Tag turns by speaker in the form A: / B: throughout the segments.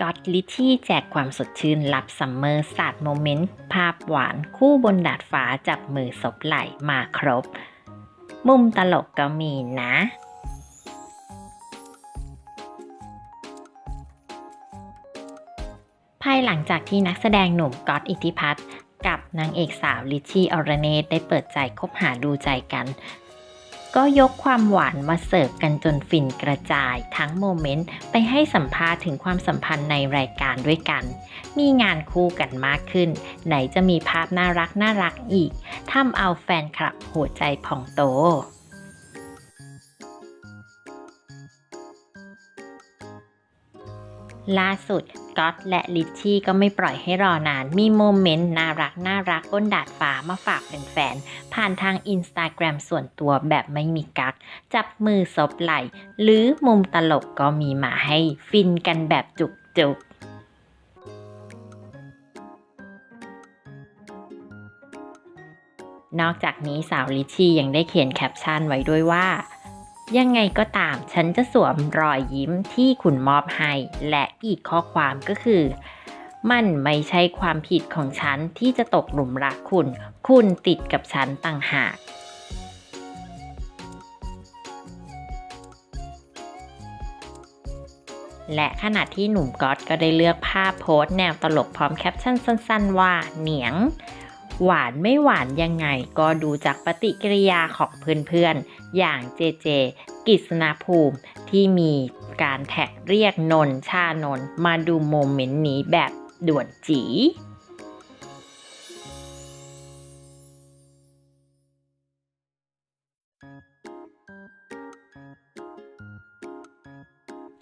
A: ก็อตลิชี่แจกความสดชื่นรับซัมเมอร์สาดโมเมนต์ ภาพหวานคู่บนดาดฟ้าจับมือศบไหลมาครบ มุมตลกก็มีนะ ภายหลังจากที่นักแสดงหนุ่มก๊อตอิทธิพัฒน์กับนางเอกสาวลิชชี่อรเนตได้เปิดใจคบหาดูใจกัน ก็ยกความหวานมาเสิร์ฟกันจนฟินกระจายทั้งโมเมนต์ไปให้สัมภาษณ์ถึงความสัมพันธ์ในรายการด้วยกัน มีงานคู่กันมากขึ้น ไหนจะมีภาพน่ารักน่ารักอีกทำเอาแฟนคลับหัวใจผ่องโต ล่าสุดก๊อตและลิชชี่ก็ไม่ปล่อยให้รอนาน มีโมเมนต์น่ารักน่ารักก้นดาดฟ้ามาฝากแฟนๆ ผ่านทางอินสตาแกรมส่วนตัวแบบไม่มีกัก จับมือซบไหลหรือมุมตลกก็มีมาให้ฟินกันแบบจุกๆนอกจากนี้สาวลิชชี่ยังได้เขียนแคปชั่นไว้ด้วยว่า ยังไงก็ตามฉันจะสวมรอยยิ้มที่คุณมอบให้ และอีกข้อความก็คือ มันไม่ใช่ความผิดของฉันที่จะตกหลุมรักคุณ คุณติดกับฉันต่างหากและขณะที่หนุ่มก๊อตก็ได้เลือกภาพโพสต์แนวตลกพร้อมแคปชั่นสั้นๆ ว่า เหนียง หวานไม่หวานยังไงก็ดูจากปฏิกิริยาของเพื่อนๆ อย่างเจเจกิษณภูมิที่มีการแท็กเรียกนนชานนมาดูโมเมนต์นี้แบบด่วนจี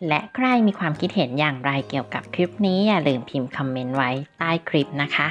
A: และใครมีความคิดเห็นอย่างไรเกี่ยวกับคลิปนี้อย่าลืมพิมพ์คอมเมนต์ไว้ใต้คลิปนะคะ